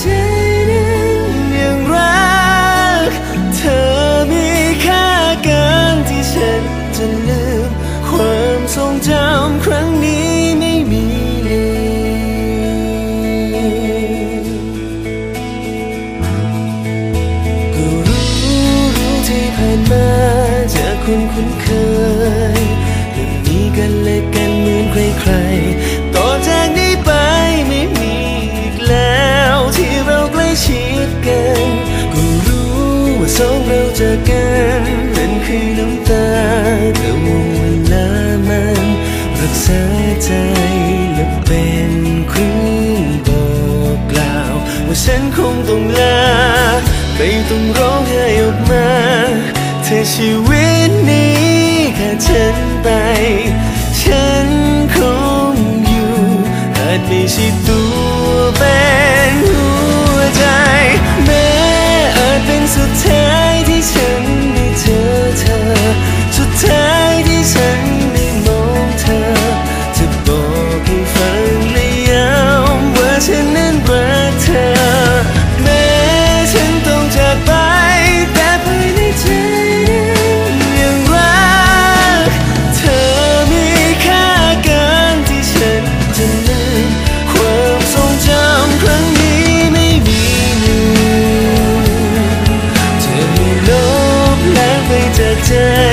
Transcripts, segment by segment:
ในใจนั้นยังรัก เธอมีค่าเกินที่ฉันจะลืม ความทรงจำครั้งนี้ไม่มีก็รู้รู้ที่ผ่านมาจากคนคุ้นเคย กษาใจและเป็นเครื่องบอกกล่าว ว่าฉันคงต้องลาไปต้องร้องไห้ออกมา เธอชีวิตนี้แค่ฉันไป ฉันคงอยู่อาจไม่ใช่ตัว ไ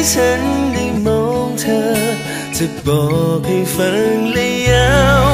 ให้ฉันได้มองเธอ จะบอกให้ฟังและยาว